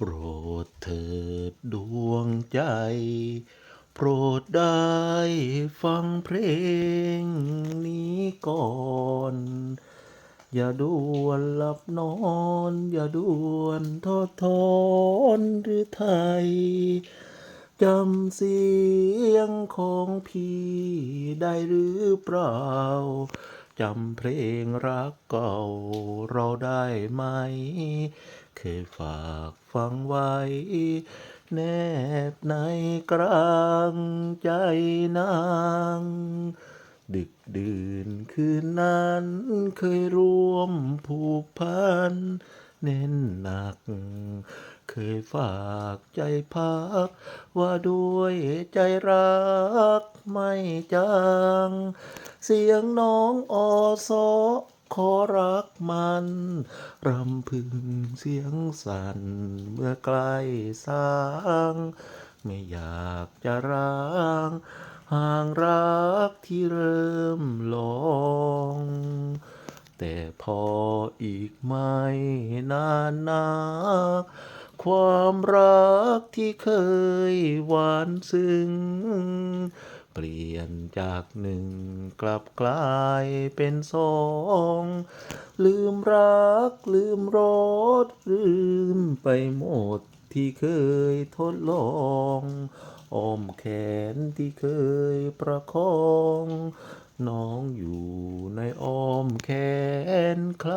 โปรดเถิดดวงใจ โปรดได้ฟังเพลงนี้ก่อน อย่าด่วนหลับนอน อย่าด่วนทอดทอนหรือไทยจำเสียงของพี่ได้หรือเปล่า จำเพลงรักเก่าเราได้ไหม เคยฝากฟังไว้ แนบในกลางใจนาง ดึกดื่นคืนนั้นเคยร่วมผูกพัน แน่นหนัก เคยฝากใจพัก ว่าด้วยใจรักไม่จางเสียงน้องอสอขอรักมัน รำพึงเสียงสั่นเมื่อใกล้สาง ไม่อยากจะร้าง ห่างรักที่เริ่มหลอง พออีกไม่นานนักความรักที่เคยหวานซึ้งเปลี่ยนจากหนึ่งกลับกลายเป็นสอง ลืมรักลืมรสลืมไปหมดที่เคยทดลอง อ้อมแขนที่เคยประคองน้องอยู่ในอ้อมแขนใคร